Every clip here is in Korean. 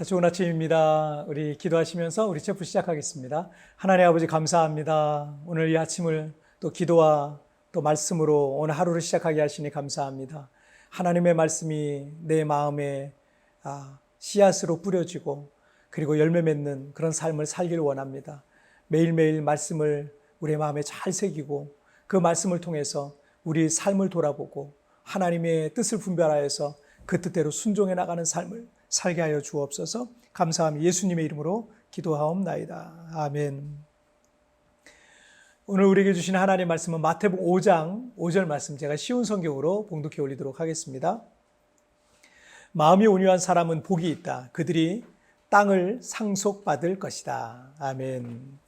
자, 좋은 아침입니다. 우리 기도하시면서 우리 체프 시작하겠습니다. 하나님 아버지 감사합니다. 오늘 이 아침을 또 기도와 또 말씀으로 오늘 하루를 시작하게 하시니 감사합니다. 하나님의 말씀이 내 마음에 아, 씨앗으로 뿌려지고 그리고 열매 맺는 그런 삶을 살길 원합니다. 매일매일 말씀을 우리의 마음에 잘 새기고 그 말씀을 통해서 우리 삶을 돌아보고 하나님의 뜻을 분별하여서 그 뜻대로 순종해 나가는 삶을 살게 하여 주옵소서. 감사함이 예수님의 이름으로 기도하옵나이다. 아멘. 오늘 우리에게 주신 하나님의 말씀은 마태복음 5장 5절 말씀 제가 쉬운 성경으로 봉독해 올리도록 하겠습니다. 마음이 온유한 사람은 복이 있다. 그들이 땅을 상속받을 것이다. 아멘.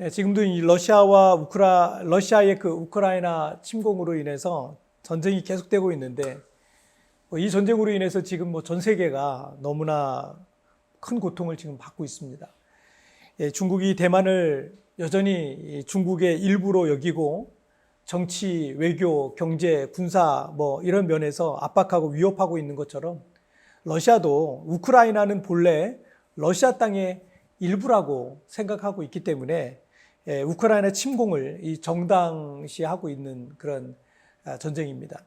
예, 지금도 이 러시아와 우크라 러시아의 그 우크라이나 침공으로 인해서 전쟁이 계속되고 있는데 뭐 이 전쟁으로 인해서 지금 뭐 전 세계가 너무나 큰 고통을 지금 받고 있습니다. 예, 중국이 대만을 여전히 이 중국의 일부로 여기고 정치, 외교, 경제, 군사 뭐 이런 면에서 압박하고 위협하고 있는 것처럼 러시아도 우크라이나는 본래 러시아 땅의 일부라고 생각하고 있기 때문에 예, 우크라이나 침공을 이 정당시하고 있는 그런 아, 전쟁입니다.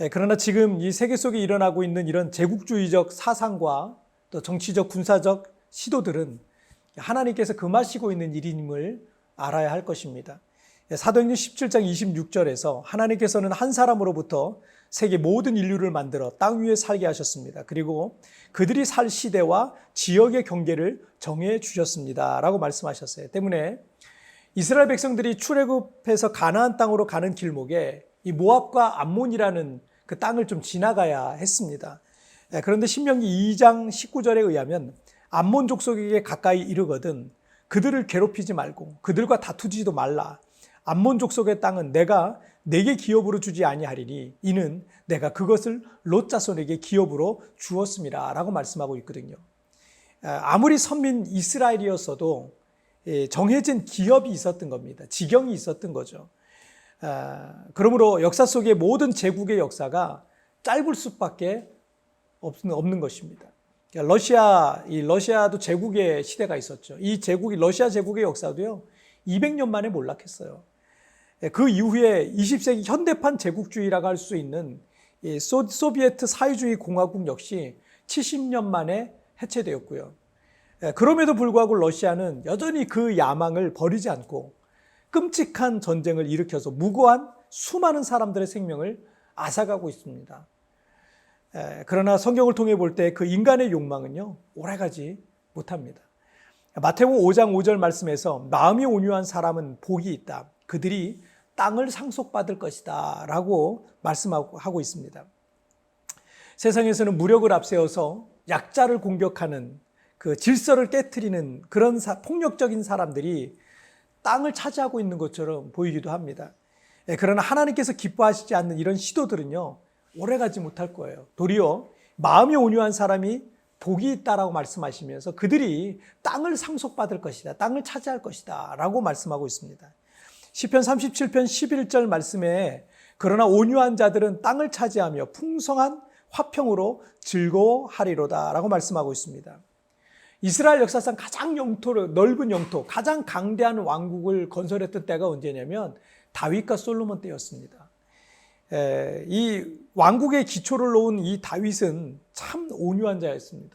예, 그러나 지금 이 세계 속에 일어나고 있는 이런 제국주의적 사상과 또 정치적 군사적 시도들은 하나님께서 금하시고 있는 일임을 알아야 할 것입니다. 예, 사도행전 17장 26절에서 하나님께서는 한 사람으로부터 세계 모든 인류를 만들어 땅 위에 살게 하셨습니다. 그리고 그들이 살 시대와 지역의 경계를 정해 주셨습니다. 라고 말씀하셨어요. 때문에 이스라엘 백성들이 출애굽해서 가나안 땅으로 가는 길목에 이 모압과 암몬이라는 그 땅을 좀 지나가야 했습니다. 예, 그런데 신명기 2장 19절에 의하면 암몬 족속에게 가까이 이르거든 그들을 괴롭히지 말고 그들과 다투지도 말라. 암몬 족속의 땅은 내가 내게 기업으로 주지 아니하리니 이는 내가 그것을 롯 자손에게 기업으로 주었음이라라고 말씀하고 있거든요. 아, 아무리 선민 이스라엘이었어도 예, 정해진 기업이 있었던 겁니다. 지경이 있었던 거죠. 아, 그러므로 역사 속의 모든 제국의 역사가 짧을 수밖에 없는 것입니다. 그러니까 러시아, 이 러시아도 제국의 시대가 있었죠. 이 제국이 러시아 제국의 역사도요, 200년 만에 몰락했어요. 예, 그 이후에 20세기 현대판 제국주의라고 할 수 있는 이 소, 소비에트 사회주의 공화국 역시 70년 만에 해체되었고요. 예, 그럼에도 불구하고 러시아는 여전히 그 야망을 버리지 않고 끔찍한 전쟁을 일으켜서 무고한 수많은 사람들의 생명을 앗아가고 있습니다. 에, 그러나 성경을 통해 볼 때 그 인간의 욕망은요, 오래가지 못합니다. 마태복음 5장 5절 말씀에서 마음이 온유한 사람은 복이 있다. 그들이 땅을 상속받을 것이다. 라고 말씀하고 있습니다. 세상에서는 무력을 앞세워서 약자를 공격하는 그 질서를 깨뜨리는 그런 사, 폭력적인 사람들이 땅을 차지하고 있는 것처럼 보이기도 합니다. 예, 그러나 하나님께서 기뻐하시지 않는 이런 시도들은요, 오래가지 못할 거예요. 도리어 마음이 온유한 사람이 복이 있다라고 말씀하시면서 그들이 땅을 상속받을 것이다. 땅을 차지할 것이다. 라고 말씀하고 있습니다. 시편 37편 11절 말씀에 그러나 온유한 자들은 땅을 차지하며 풍성한 화평으로 즐거워하리로다. 라고 말씀하고 있습니다. 이스라엘 역사상 가장 영토를 넓은 영토, 가장 강대한 왕국을 건설했던 때가 언제냐면 다윗과 솔로몬 때였습니다. 에, 이 왕국의 기초를 놓은 이 다윗은 참 온유한 자였습니다.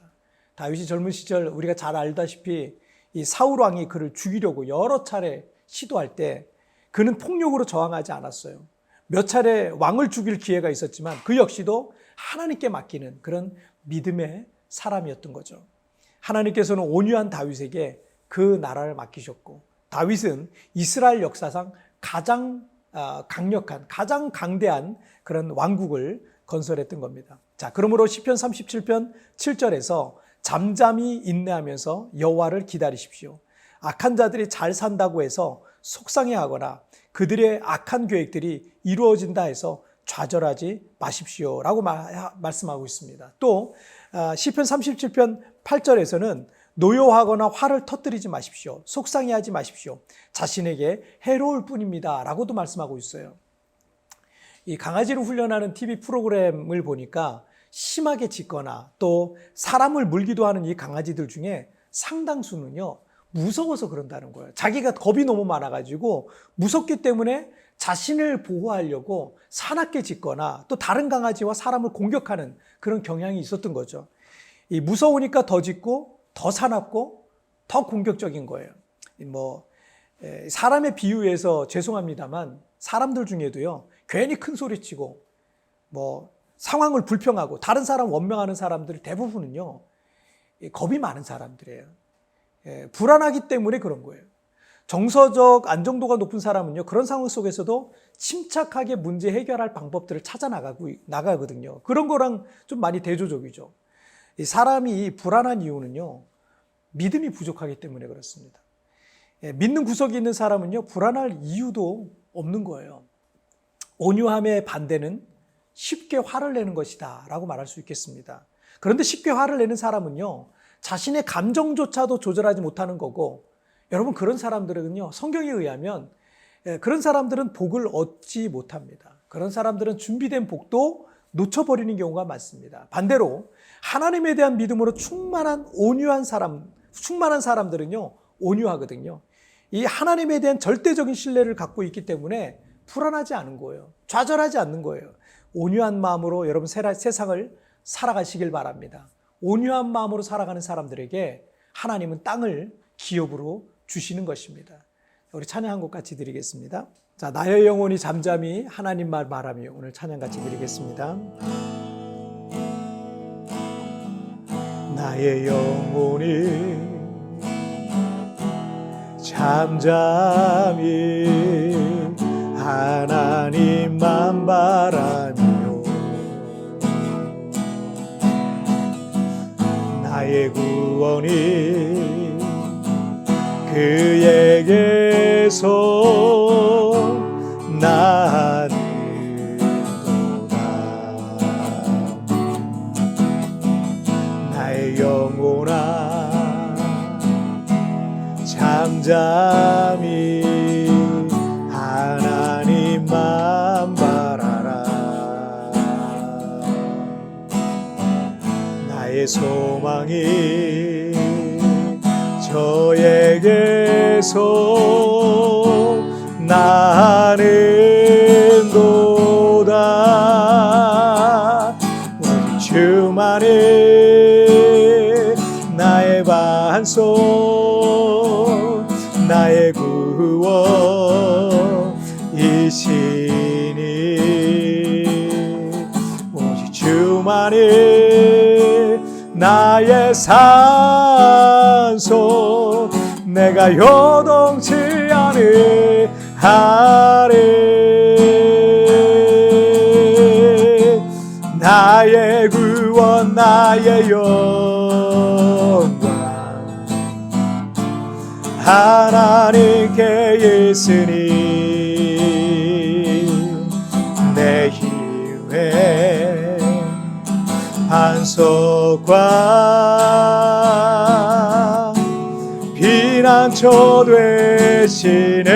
다윗이 젊은 시절 우리가 잘 알다시피 이 사울 왕이 그를 죽이려고 여러 차례 시도할 때 그는 폭력으로 저항하지 않았어요. 몇 차례 왕을 죽일 기회가 있었지만 그 역시도 하나님께 맡기는 그런 믿음의 사람이었던 거죠. 하나님께서는 온유한 다윗에게 그 나라를 맡기셨고 다윗은 이스라엘 역사상 가장 아, 강력한 가장 강대한 그런 왕국을 건설했던 겁니다. 자, 그러므로 시편 37편 7절에서 잠잠히 인내하면서 여호와를 기다리십시오. 악한 자들이 잘 산다고 해서 속상해하거나 그들의 악한 계획들이 이루어진다 해서 좌절하지 마십시오라고 말씀하고 있습니다. 또 아, 시편 37편 8절에서는 노여하거나 화를 터뜨리지 마십시오. 속상해하지 마십시오. 자신에게 해로울 뿐입니다. 라고도 말씀하고 있어요. 이 강아지를 훈련하는 TV 프로그램을 보니까 심하게 짖거나 또 사람을 물기도 하는 이 강아지들 중에 상당수는요, 무서워서 그런다는 거예요. 자기가 겁이 너무 많아가지고 무섭기 때문에 자신을 보호하려고 사납게 짖거나 또 다른 강아지와 사람을 공격하는 그런 경향이 있었던 거죠. 이 무서우니까 더 짖고 더 사납고 더 공격적인 거예요. 뭐 에, 사람의 비유에서 죄송합니다만 사람들 중에도요 괜히 큰 소리 치고 뭐 상황을 불평하고 다른 사람 원망하는 사람들 대부분은요 이 겁이 많은 사람들이에요. 예, 불안하기 때문에 그런 거예요. 정서적 안정도가 높은 사람은요 그런 상황 속에서도 침착하게 문제 해결할 방법들을 찾아 나가고 나가거든요. 그런 거랑 좀 많이 대조적이죠. 이 사람이 불안한 이유는요 믿음이 부족하기 때문에 그렇습니다. 예, 믿는 구석이 있는 사람은요 불안할 이유도 없는 거예요. 온유함의 반대는 쉽게 화를 내는 것이다 라고 말할 수 있겠습니다. 그런데 쉽게 화를 내는 사람은요, 자신의 감정조차도 조절하지 못하는 거고, 여러분 그런 사람들은요, 성경에 의하면 예, 그런 사람들은 복을 얻지 못합니다. 그런 사람들은 준비된 복도 놓쳐버리는 경우가 많습니다. 반대로 하나님에 대한 믿음으로 충만한 온유한 사람, 충만한 사람들은요, 온유하거든요. 이 하나님에 대한 절대적인 신뢰를 갖고 있기 때문에 불안하지 않은 거예요. 좌절하지 않는 거예요. 온유한 마음으로 여러분 세상을 살아가시길 바랍니다. 온유한 마음으로 살아가는 사람들에게 하나님은 땅을 기업으로 주시는 것입니다. 우리 찬양 한 곡 같이 드리겠습니다. 자, 나의 영혼이 잠잠히 하나님 말 말하며 오늘 찬양 같이 드리겠습니다. 나의 영혼이 잠잠히 하나님만 바라며 나의 구원이 그에게서 나는 도다 나의 영혼아 잠잠히 하나님만 바라라. 나의 소망이 저 에게서 나는 도다. 오직 주만이 나의 반석 나의 구원이시니 오직 주만이 나의 산소 내가 요동치 아니하리. 나의 구원 나의 영광. 하나님께 있으니 내 힘에 반석과 되시네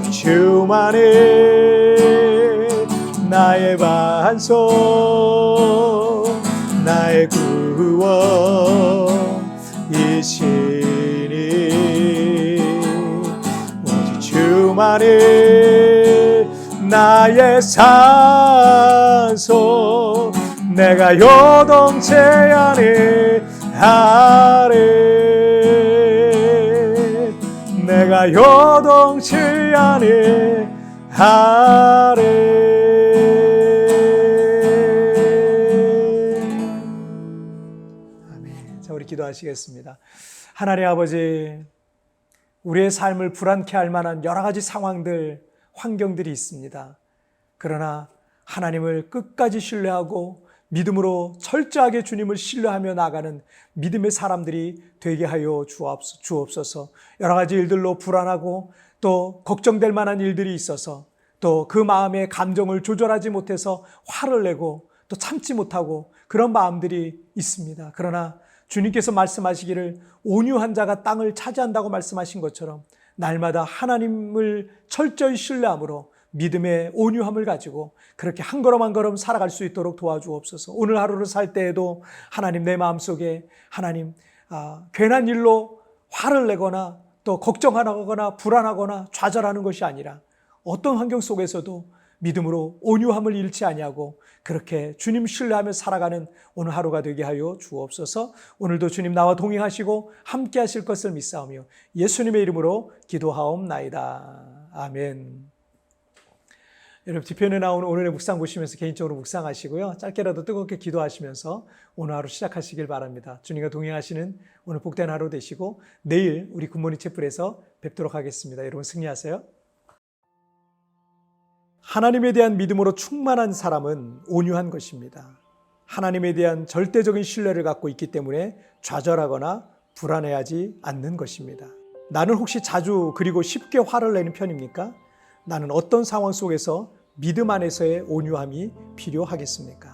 오직 주만이 나의 반석 나의 구원이시니 오직 주만이 나의 산소 내가 요동치 아니하리 내가 요동치 아니하리. 자, 우리 기도하시겠습니다. 하나님 아버지, 우리의 삶을 불안케 할 만한 여러 가지 상황들, 환경들이 있습니다. 그러나 하나님을 끝까지 신뢰하고 믿음으로 철저하게 주님을 신뢰하며 나가는 믿음의 사람들이 되게 하여 주옵소서. 여러 가지 일들로 불안하고 또 걱정될 만한 일들이 있어서 또 그 마음의 감정을 조절하지 못해서 화를 내고 또 참지 못하고 그런 마음들이 있습니다. 그러나 주님께서 말씀하시기를 온유한 자가 땅을 차지한다고 말씀하신 것처럼 날마다 하나님을 철저히 신뢰함으로 믿음의 온유함을 가지고 그렇게 한 걸음 한 걸음 살아갈 수 있도록 도와주옵소서. 오늘 하루를 살 때에도 하나님 내 마음속에 하나님 아, 괜한 일로 화를 내거나 또 걱정하거나 불안하거나 좌절하는 것이 아니라 어떤 환경 속에서도 믿음으로 온유함을 잃지 아니하고 그렇게 주님 신뢰하며 살아가는 오늘 하루가 되게 하여 주옵소서. 오늘도 주님 나와 동행하시고 함께 하실 것을 믿사오며 예수님의 이름으로 기도하옵나이다. 아멘. 여러분 뒤편에 나오는 오늘의 묵상 보시면서 개인적으로 묵상하시고요. 짧게라도 뜨겁게 기도하시면서 오늘 하루 시작하시길 바랍니다. 주님과 동행하시는 오늘 복된 하루 되시고 내일 우리 굿모닝 채플에서 뵙도록 하겠습니다. 여러분 승리하세요. 하나님에 대한 믿음으로 충만한 사람은 온유한 것입니다. 하나님에 대한 절대적인 신뢰를 갖고 있기 때문에 좌절하거나 불안해하지 않는 것입니다. 나는 혹시 자주 그리고 쉽게 화를 내는 편입니까? 나는 어떤 상황 속에서 믿음 안에서의 온유함이 필요하겠습니까?